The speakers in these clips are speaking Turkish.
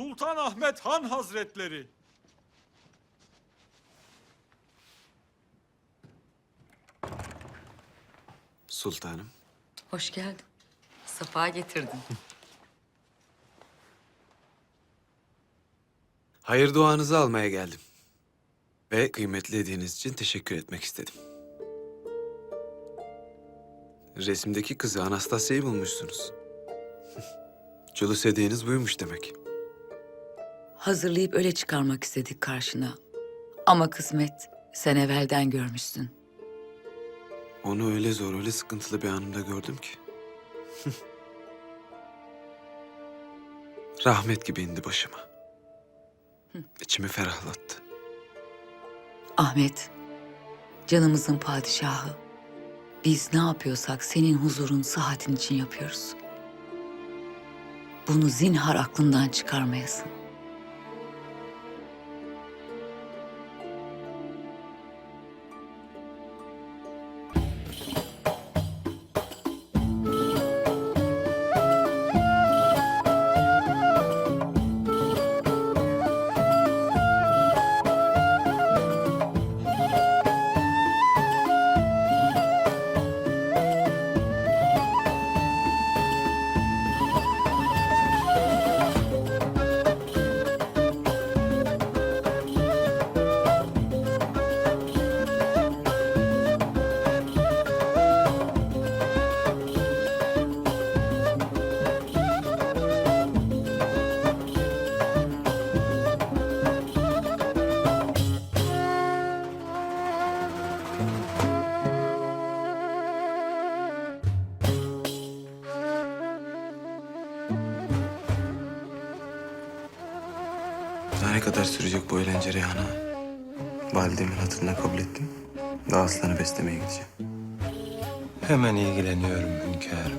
Sultan Ahmet Han Hazretleri. Sultanım. Hoş geldin. Safa getirdin. Hayır duanızı almaya geldim. Ve kıymetli hediyeniz için teşekkür etmek istedim. Resimdeki kızı Anastasya'yı bulmuşsunuz. Culus hediyeniz buymuş demek. Hazırlayıp öyle çıkarmak istedik karşına. Ama kısmet sen evvelden görmüşsün. Onu öyle zor, öyle sıkıntılı bir anımda gördüm ki. Rahmet gibi indi başıma. İçimi ferahlattı. Ahmet, canımızın padişahı. Biz ne yapıyorsak senin huzurun, sıhhatin için yapıyoruz. Bunu zinhar aklından çıkarmayasın. Daha ne kadar sürecek bu eğlence Reyhan'a? Validemin hatırına kabul ettim. Daha aslanı beslemeye gideceğim. Hemen ilgileniyorum hünkârım.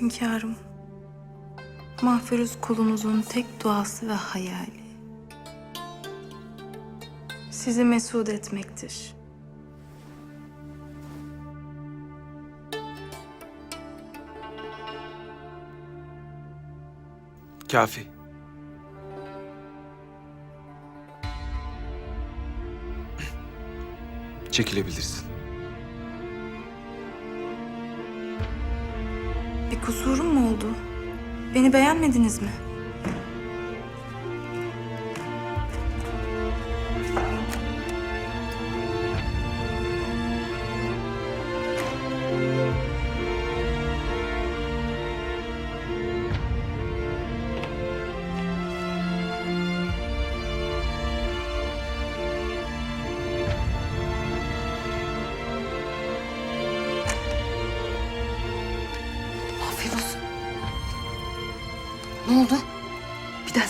Hünkârım, Mahfuruz kulunuzun tek duası ve hayali. Sizi mesut etmektir. Kafi. Çekilebilirsin. Bir kusurum mu oldu? Beni beğenmediniz mi?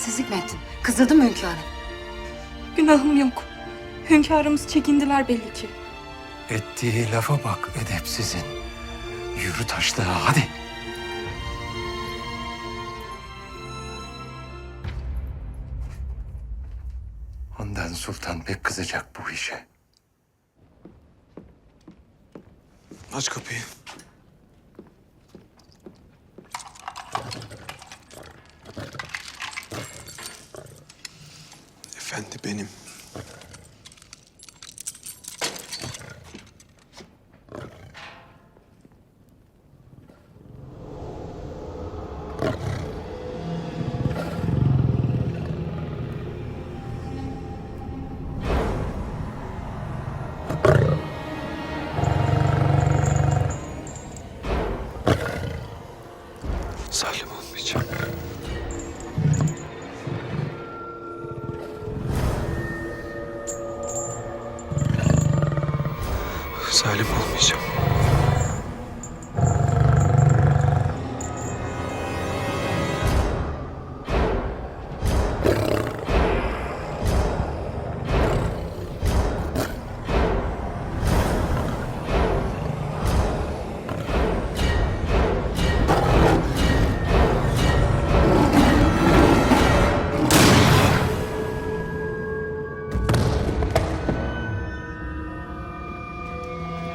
Bir densizlik mi ettin? Kızdırdın mı hünkârı? Günahım yok. Hünkârımız çekindiler belli ki. Ettiği lafa bak edepsizin. Yürü taşlığa hadi. Ondan sultan pek kızacak bu işe. Aç kapıyı. Benim.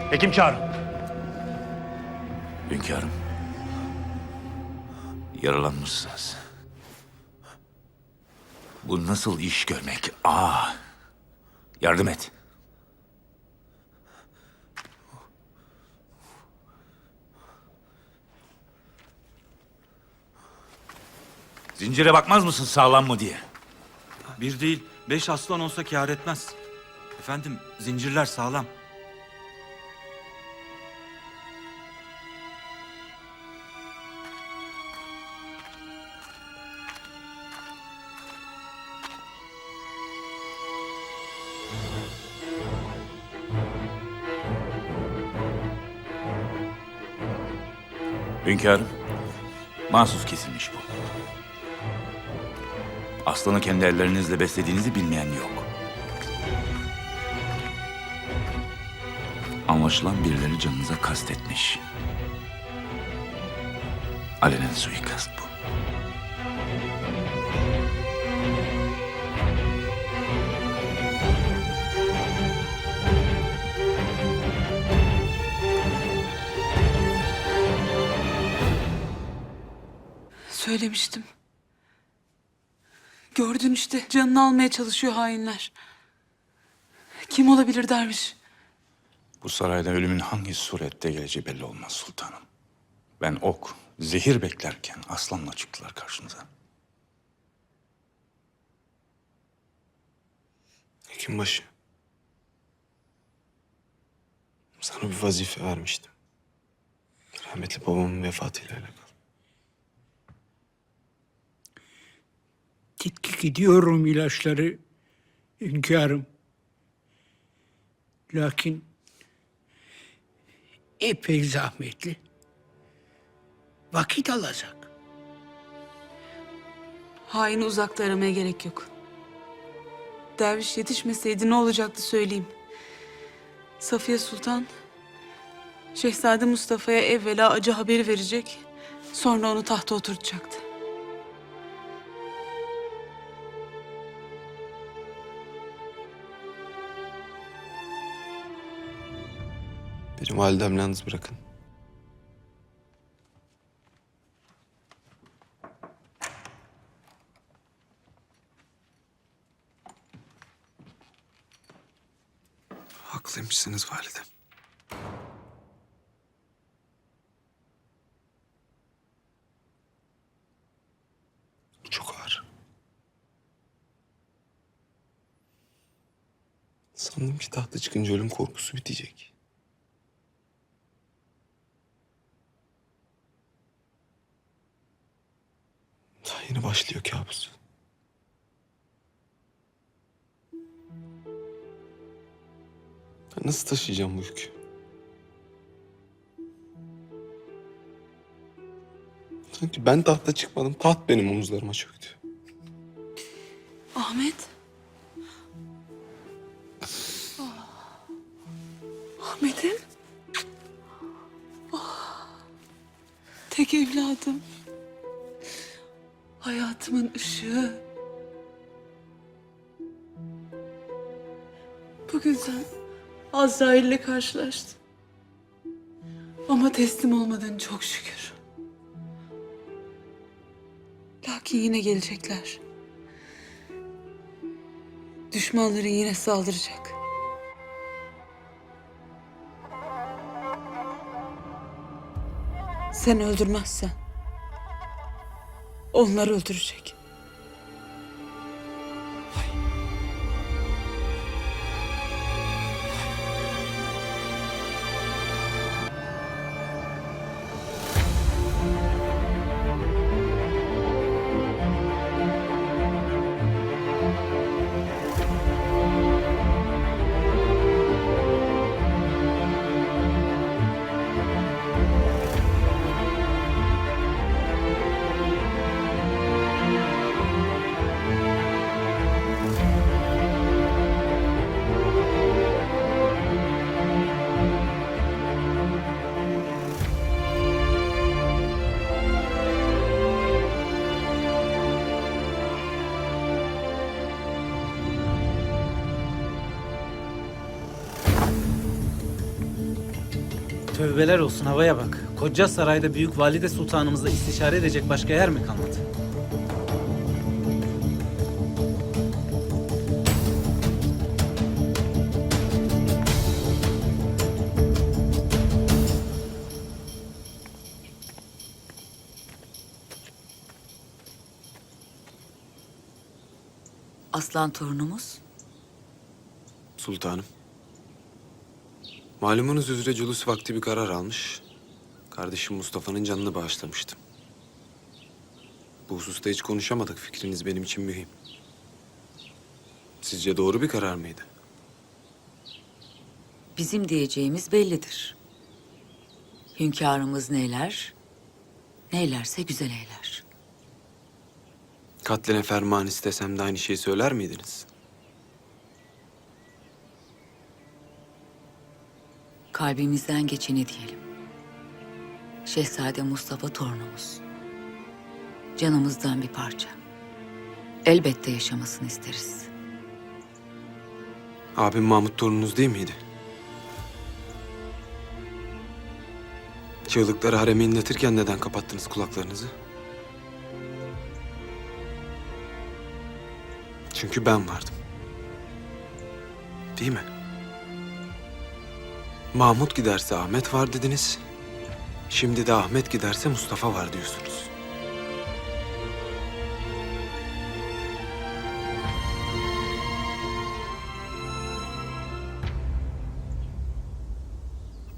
Hekim çağırın. Hünkârım. Yaralanmışsınız. Bu nasıl iş görmek? Aa! Yardım et. Zincire bakmaz mısın sağlam mı diye? Bir değil, beş aslan olsa kâr etmez. Efendim, zincirler sağlam. Hünkârım, mahsus kesilmiş bu. Aslanı kendi ellerinizle beslediğinizi bilmeyen yok. Anlaşılan birileri canınıza kastetmiş. Alenen suikast bu. Söylemiştim. Gördün işte canını almaya çalışıyor hainler. Kim olabilir derviş? Bu sarayda ölümün hangi surette geleceği belli olmaz sultanım. Ben ok, zehir beklerken aslanla çıktılar karşınıza. Hekimbaşı. Sana bir vazife vermiştim. Rahmetli babamın vefatıyla alakalı. Tetkik ediyorum ilaçları hünkârım. Lakin epey zahmetli. Vakit alacak. Haini uzakta aramaya gerek yok. Derviş yetişmeseydi ne olacaktı söyleyeyim. Safiye Sultan, Şehzade Mustafa'ya evvela acı haberi verecek, sonra onu tahta oturtacaktı. Beni validemle yalnız bırakın. Haklıymışsınız validem. Çok ağır. Sandım ki tahta çıkınca ölüm korkusu bitecek. Daha yeni başlıyor kabus. Ben nasıl taşıyacağım bu yükü? Sanki ben tahta çıkmadım, taht benim omuzlarıma çöktü. Ahmet. Ah. Ahmet'im. Ah. Tek evladım. Hayatımın ışığı. Bugün sen Azrail'le karşılaştın. Ama teslim olmadın çok şükür. Lakin yine gelecekler. Düşmanların yine saldıracak. Sen öldürmezsen onlar öldürecek. Tövbeler olsun havaya bak. Koca sarayda büyük valide sultanımızla istişare edecek başka yer mi kalmadı? Aslan torunumuz Sultanım. Malumunuz üzere culus vakti bir karar almış. Kardeşim Mustafa'nın canını bağışlamıştım. Bu hususta hiç konuşamadık. Fikriniz benim için mühim. Sizce doğru bir karar mıydı? bizim diyeceğimiz bellidir. Hünkârımız neyler, neylerse güzel eyler. Katline ferman istesem de aynı şeyi söyler miydiniz? Kalbimizden geçeni diyelim. Şehzade Mustafa torunumuz. Canımızdan bir parça. Elbette yaşamasını isteriz. Abim Mahmut torununuz değil miydi? Çığlıkları haremi inletirken neden kapattınız kulaklarınızı? Çünkü ben vardım. Değil mi? Mahmut giderse Ahmet var dediniz. Şimdi de Ahmet giderse Mustafa var diyorsunuz.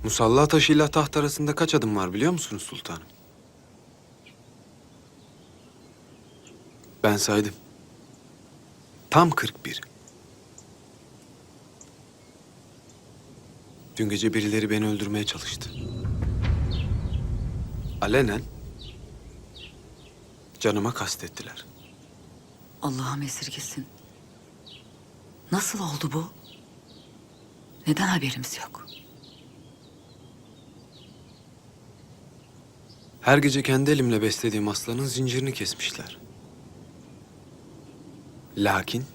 Musalla taşıyla taht arasında kaç adım var biliyor musunuz sultanım? Ben saydım. Tam 41. Dün gece birileri beni öldürmeye çalıştı. Alenen canıma kastettiler. Allah'ım esirgesin. Nasıl oldu bu? Neden haberimiz yok? Her gece kendi elimle beslediğim aslanın zincirini kesmişler. Lakin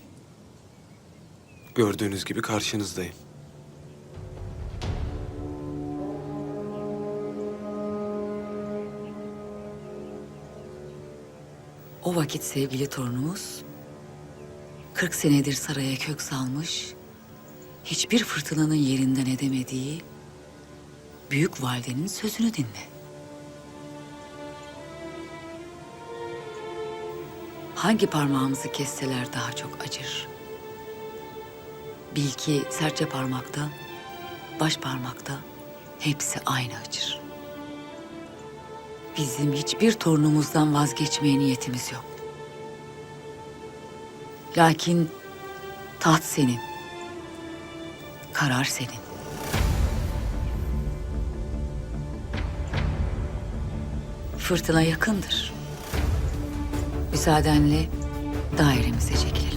gördüğünüz gibi karşınızdayım. O vakit sevgili torunumuz 40 senedir saraya kök salmış, hiçbir fırtınanın yerinden edemediği büyük validenin sözünü dinle. Hangi parmağımızı kesseler daha çok acır? Bil ki serçe parmakta, baş parmakta hepsi aynı acır. Bizim hiçbir torunumuzdan vazgeçmeye niyetimiz yok. Lakin taht senin. Karar senin. Fırtına yakındır. Müsaadenle dairemize çekilelim.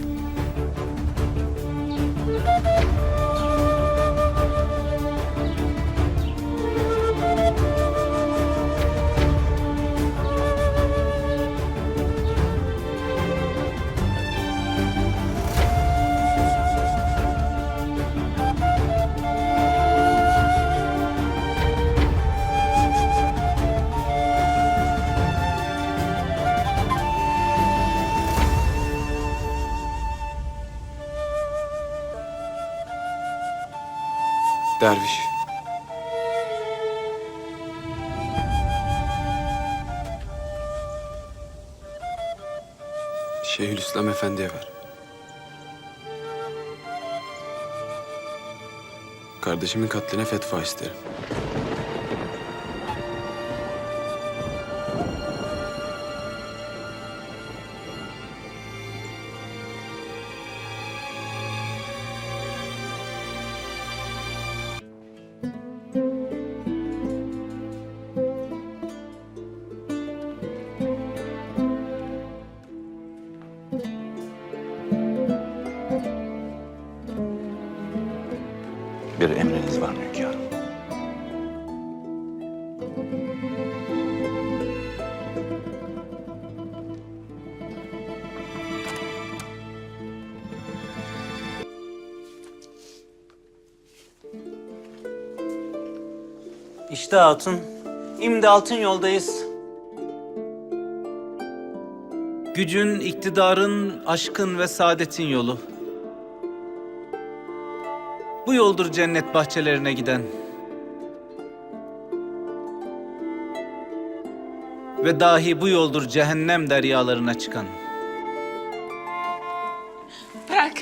Derviş. Şeyhülislam Efendi'ye ver. Kardeşimin katline fetva isterim. Bir emriniz var mı hünkârım? İşte hatun. Şimdi altın yoldayız. Gücün, iktidarın, aşkın ve saadetin yolu. Bu yoldur cennet bahçelerine giden. Ve dahi bu yoldur cehennem deryalarına çıkan. Bırak.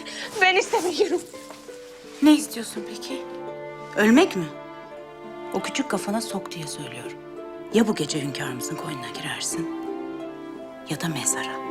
Ben istemiyorum. Ne istiyorsun peki? Ölmek mi? O küçük kafana sok diye söylüyorum. Ya bu gece hünkârımızın koynuna girersin ya da mezara.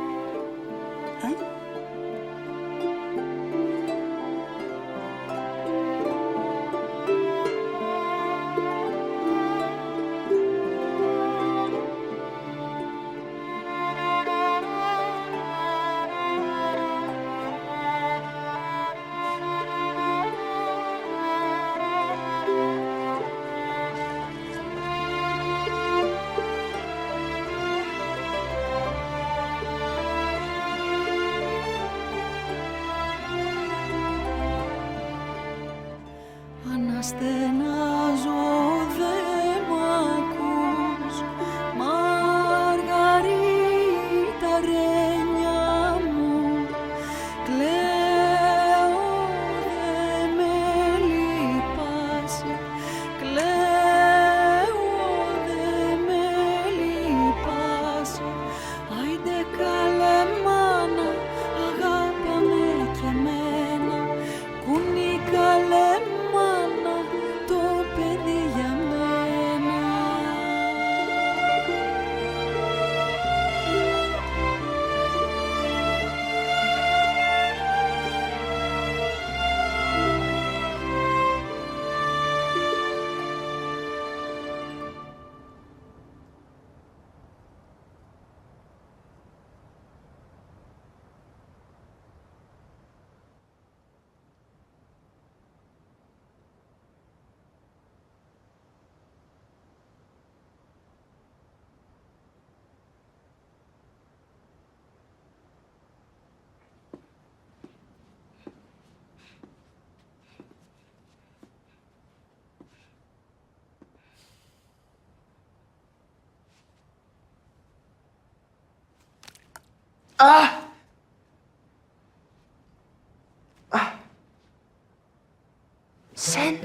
Sen...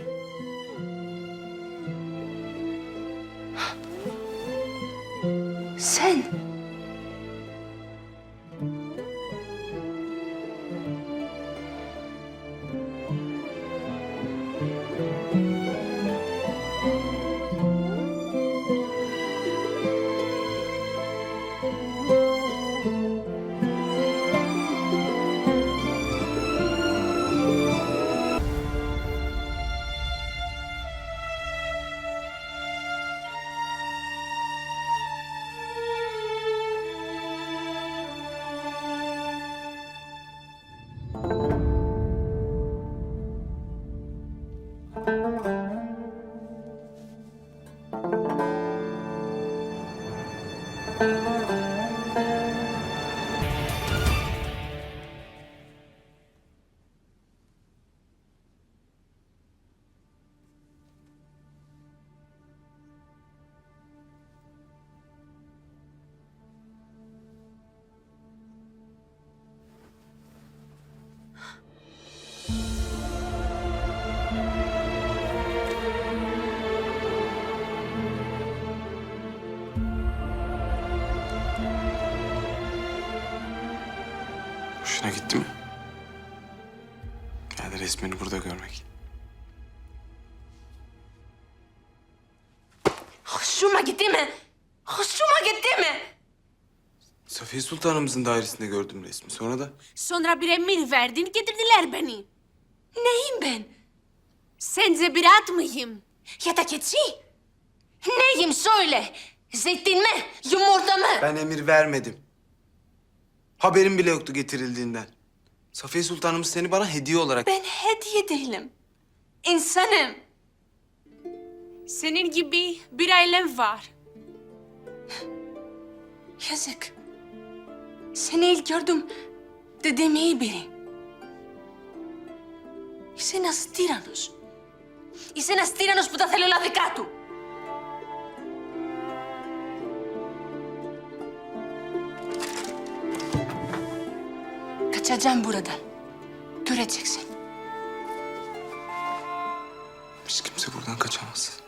Sen... Resmini burada görmek. Hoşuma gitti mi? Hoşuma gitti mi? Safiye Sultanımızın dairesinde gördüm resmi. Sonra da Sonra bir emir verdin getirdiler beni. Neyim ben? Sence bir at mıyım? Ya da keçi? Neyim söyle? Zeytin mi? Yumurta mı? ben emir vermedim. Haberim bile yoktu getirildiğinden. Safiye Sultanımız seni bana hediye olarak... Ben hediye değilim. İnsanım. Senin gibi bir ailem var. Yazık. Seni ilk gördüm. Dedim iyi biri. Είσαι ένας τύρανος. Είσαι ένας τύρανος που τα θέλει όλα δικά του. Kaçacağım buradan. Göreceksin. Hiç kimse buradan kaçamaz.